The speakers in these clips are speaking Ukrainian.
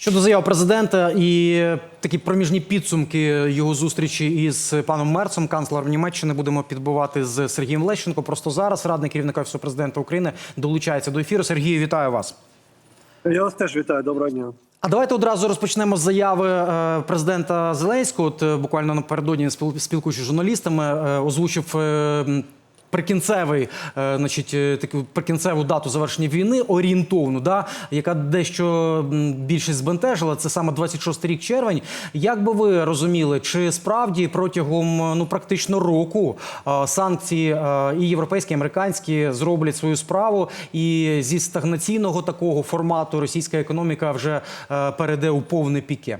Щодо заяв президента і такі проміжні підсумки його зустрічі із паном Мерцем, канцлером Німеччини, будемо підбивати з Сергієм Лещенко. Просто зараз радник керівника Офісу президента України долучається до ефіру. Сергію, вітаю вас. Я вас теж вітаю. Доброго дня. А давайте одразу розпочнемо з заяви е, президента Зеленського. От е, буквально напередодні спіл- спілкуючись з журналістами, е, озвучив. Прикінцевий, е, значить, е, таку прикінцеву дату завершення війни, орієнтовну, да, яка дещо більшість збентежила. Це саме 26 рік червень. Як би ви розуміли, чи справді протягом е, ну практично року санкції і європейські, і американські зроблять свою справу, і зі стагнаційного такого формату російська економіка вже перейде у повне піке?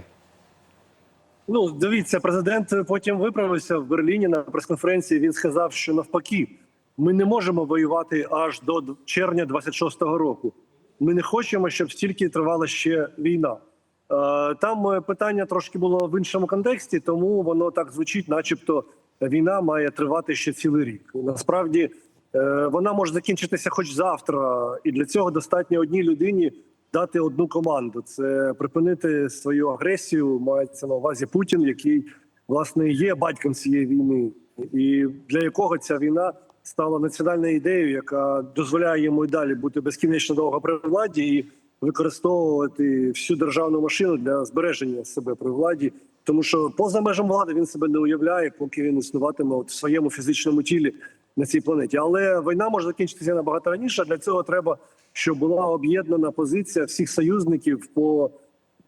Ну дивіться, президент потім виправився в Берліні на прес-конференції. Він сказав, що навпаки, ми не можемо воювати аж до червня 26-го року. Ми не хочемо, щоб стільки тривала ще війна. Е, Там е, питання трошки було в іншому контексті, тому воно так звучить, начебто війна має тривати ще цілий рік. Насправді е, вона може закінчитися хоч завтра, і для цього достатньо одній людині дати одну команду: це припинити свою агресію. Мається на увазі Путін, який власне є батьком цієї війни, і для якого ця війна стала національною ідеєю, яка дозволяє йому і далі бути безкінечно довго при владі і використовувати всю державну машину для збереження себе при владі. Тому що поза межами влади він себе не уявляє, поки він існуватиме от в своєму фізичному тілі на цій планеті. Але війна може закінчитися набагато раніше. Для цього треба, щоб була об'єднана позиція всіх союзників по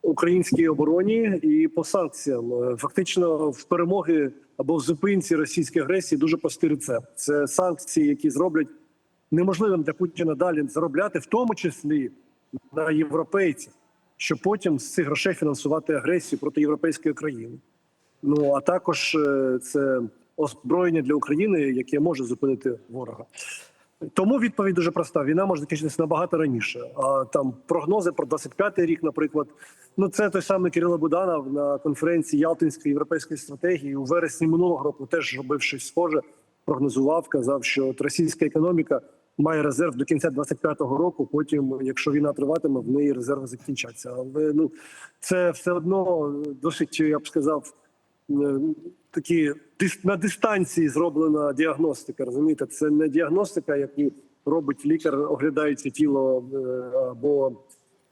українській обороні і по санкціям. Фактично, в перемоги або в зупинці російської агресії дуже простий рецепт. Це санкції, які зроблять неможливим для Путіна далі заробляти, в тому числі на європейців, щоб потім з цих грошей фінансувати агресію проти європейської країни. Ну а також е, це озброєння для України, яке може зупинити ворога. Тому відповідь дуже проста: війна може закінчитися набагато раніше. А там прогнози про 25-й рік, наприклад, ну це той самий Кирило Буданов на конференції Ялтинської європейської стратегії у вересні минулого року теж робив щось схоже. Прогнозував, казав, що от російська економіка має резерв до кінця 25-го року. Потім, якщо війна триватиме, в неї резерви закінчаться. Але ну це все одно досить, я б сказав, такі на дистанції зроблена діагностика. Розумієте, це не діагностика, яку робить лікар, оглядаючи тіло е, або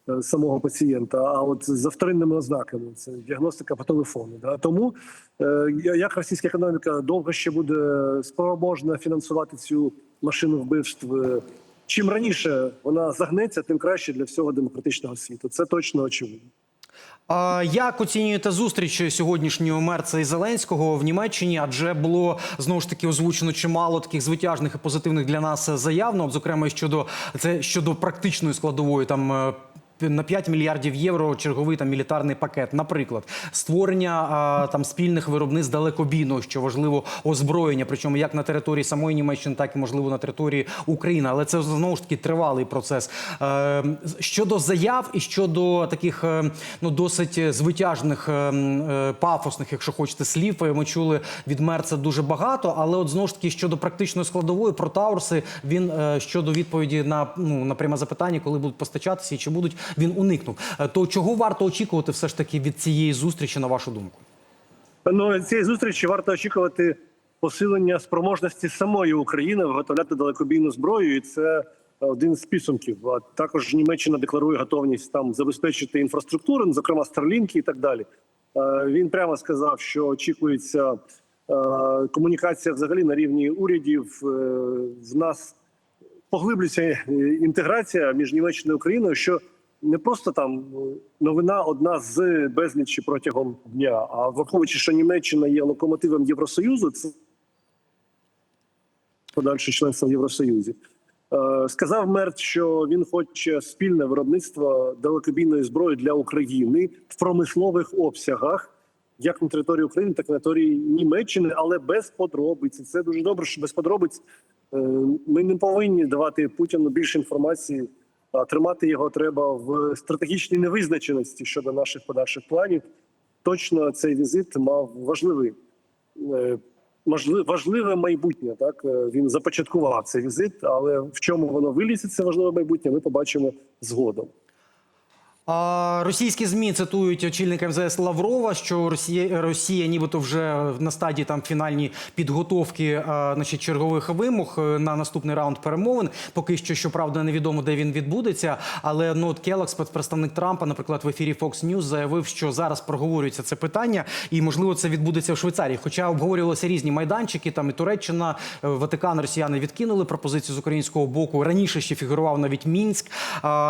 е, самого пацієнта, а от за вторинними ознаками це діагностика по телефону. Тому е, як російська економіка довго ще буде спроможна фінансувати цю машину вбивств. е, Чим раніше вона загнеться, тим краще для всього демократичного світу. Це точно очевидно. Як оцінюєте зустріч сьогоднішнього Мерца і Зеленського в Німеччині? Адже було знову ж таки озвучено чимало таких звитяжних і позитивних для нас заяв. Ну, зокрема, щодо це щодо практичної складової там. На 5 мільярдів євро черговий там мілітарний пакет, наприклад, створення там спільних виробництв далекобійного, що важливо озброєння, причому як на території самої Німеччини, так і можливо на території України. Але це знову ж таки тривалий процес. Е, щодо заяв і щодо таких е, ну досить звитяжних е, пафосних, якщо хочете, слів, ми чули від Мерца дуже багато. Але от знову ж таки щодо практичної складової про Таурси, він щодо відповіді на ну на пряме запитання, коли будуть постачатися і чи будуть, він уникнув. Е, То чого варто очікувати все ж таки від цієї зустрічі, на вашу думку? Ну цієї зустрічі варто очікувати посилення спроможності самої України виготовляти далекобійну зброю, і це один з підсумків. А також Німеччина декларує готовність там забезпечити інфраструктуру, ну, зокрема Старлінки і так далі. Е, Він прямо сказав, що очікується е, комунікація взагалі на рівні урядів. В нас поглиблюється інтеграція між Німеччиною і Україною, що не просто там е, новина одна з безлічі протягом дня, а враховуючи, що Німеччина є локомотивом Євросоюзу, це подальше членство в Євросоюзі. Е, Сказав Мерт, що він хоче спільне виробництво далекобійної зброї для України в промислових обсягах, як на території України, так і на території Німеччини, але без подробиць. Це дуже добре, що без подробиць Е, ми не повинні давати Путіну більше інформації, тримати його треба в стратегічній невизначеності щодо наших подальших планів. Точно цей візит мав важливий е, важливе майбутнє. Так Е, він започаткував цей візит, але в чому воно вилізе, це важливе майбутнє, ми побачимо згодом. Російські змі цитують очільника МЗС Лаврова, що Росія, Росія нібито вже на стадії там фінальні підготовки а, значить, чергових вимог е, на наступний раунд перемовин. Поки що, щоправда, невідомо, де він відбудеться. Але ну от спецпредставник Трампа, наприклад, в ефірі Fox News заявив, що зараз проговорюється це питання, і можливо це відбудеться в Швейцарії. Хоча обговорювалися різні майданчики, там і Туреччина, е, Ватикан, Росіяни відкинули пропозицію з українського боку. Раніше ще фігурував навіть Мінськ.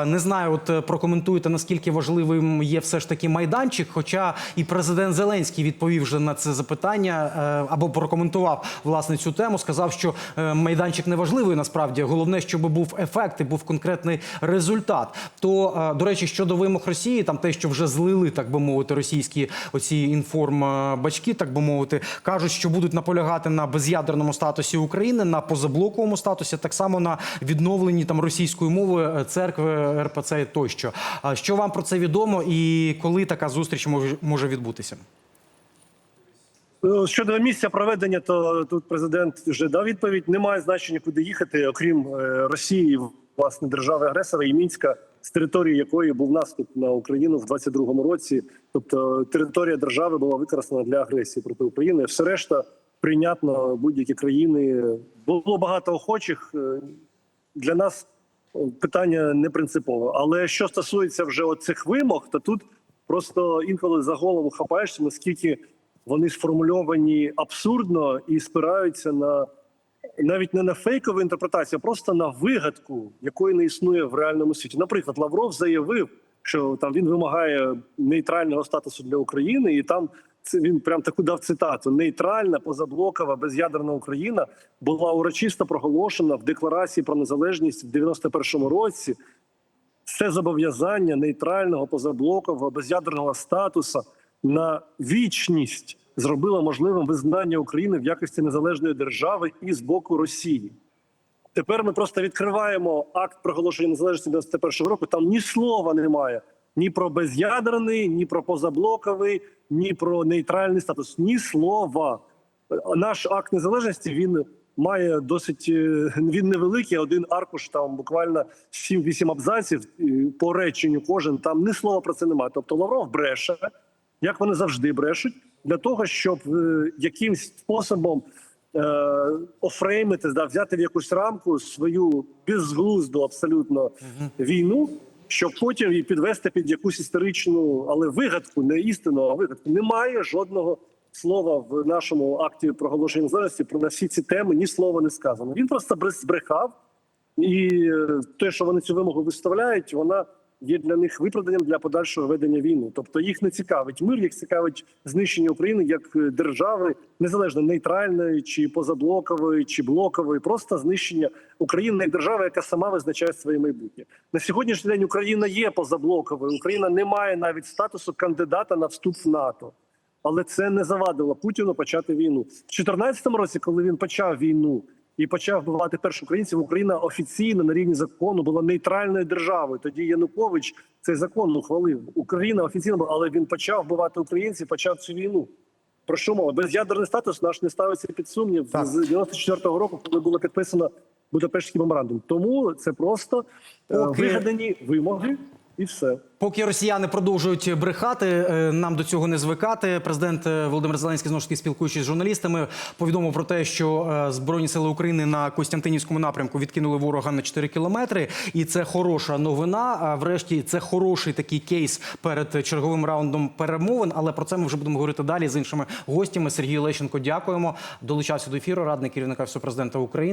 Не знаю, от е, прокоментуйте наскільки важливим є все ж таки майданчик. Хоча і президент Зеленський відповів вже на це запитання е, або прокоментував власне цю тему. Сказав, що е, майданчик не важливий насправді. Головне, щоб був ефект і був конкретний результат. То е, до речі, щодо вимог Росії, там те, що вже злили, так би мовити, російські оці інформбачки, так би мовити, кажуть, що будуть наполягати на без'ядерному статусі України, на позаблоковому статусі, так само на відновленні там російської мови церкви РПЦ тощо. Що вам про це відомо, і коли така зустріч може, відбутися? Ну, Щодо місця проведення, то тут президент вже дав відповідь. Немає значення, куди їхати, окрім е, Росії, власне, держави-агресора і Мінська, з території якої був наступ на Україну в 22-му році. Тобто територія держави була використана для агресії проти України. Все решта прийнятно будь-які країни. Було багато охочих. Е, Для нас е, питання не принципове. Але що стосується вже цих вимог, то тут просто інколи за голову хапаєшся, наскільки вони сформульовані абсурдно і спираються на навіть не на фейкову інтерпретацію, а просто на вигадку, якої не існує в реальному світі. Наприклад, Лавров заявив, що там він вимагає нейтрального статусу для України, і там він прям таку дав цитату: нейтральна, позаблокова, без'ядерна Україна була урочисто проголошена в декларації про незалежність в 91-му році. Це зобов'язання нейтрального позаблокового без'ядерного статусу на вічність зробило можливим визнання України в якості незалежної держави і з боку Росії. Тепер ми просто відкриваємо акт проголошення незалежності 91-го року. Там ні слова немає ні про без'ядерний, ні про позаблоковий, ні про нейтральний статус. Ні слова. Наш акт незалежності він має досить е, він невеликий, один аркуш, там буквально 7-8 абзаців по реченню. Кожен там ні слова про це немає. Тобто Лавров бреше, як вони завжди брешуть, для того, щоб е, якимсь способом е, офреймити, да, взяти в якусь рамку свою безглузду абсолютно війну, щоб потім її підвести під якусь історичну, але вигадку, не істину, а вигадку. Немає жодного слова в нашому акті проголошення незалежності про на всі ці теми ні слова не сказано. Він просто збрехав, і е, те, що вони цю вимогу виставляють, вона є для них виправданням для подальшого ведення війни. Тобто їх не цікавить мир, їх цікавить знищення України як е, держави, незалежно нейтральної чи позаблокової, чи блокової, просто знищення України як держави, яка сама визначає своє майбутнє. На сьогоднішній день Україна є позаблоковою. Україна не має навіть статусу кандидата на вступ в НАТО. Але це не завадило Путіну почати війну в 2014 році, коли він почав війну і почав вбивати перших українців. Україна офіційно на рівні закону була нейтральною державою. Тоді Янукович цей закон ухвалив. Україна офіційно була, але він почав вбивати українців, почав цю війну. Про що мова? Без'ядерний статус наш не ставиться під сумнів Так. з 94-го року, коли було підписано Будапештський меморандум. Тому це просто е, Поки- вигадані вимоги і все. Поки росіяни продовжують брехати, е, нам до цього не звикати. Президент е, Володимир Зеленський знову ж таки спілкуючись з журналістами, повідомив про те, що е, збройні сили України на Костянтинівському напрямку відкинули ворога на 4 кілометри, і це хороша новина. А врешті це хороший такий кейс перед черговим раундом перемовин. Але про це ми вже будемо говорити далі з іншими гостями. Сергій Лещенко, дякуємо. Долучався до ефіру. Радник керівника Всього президента України.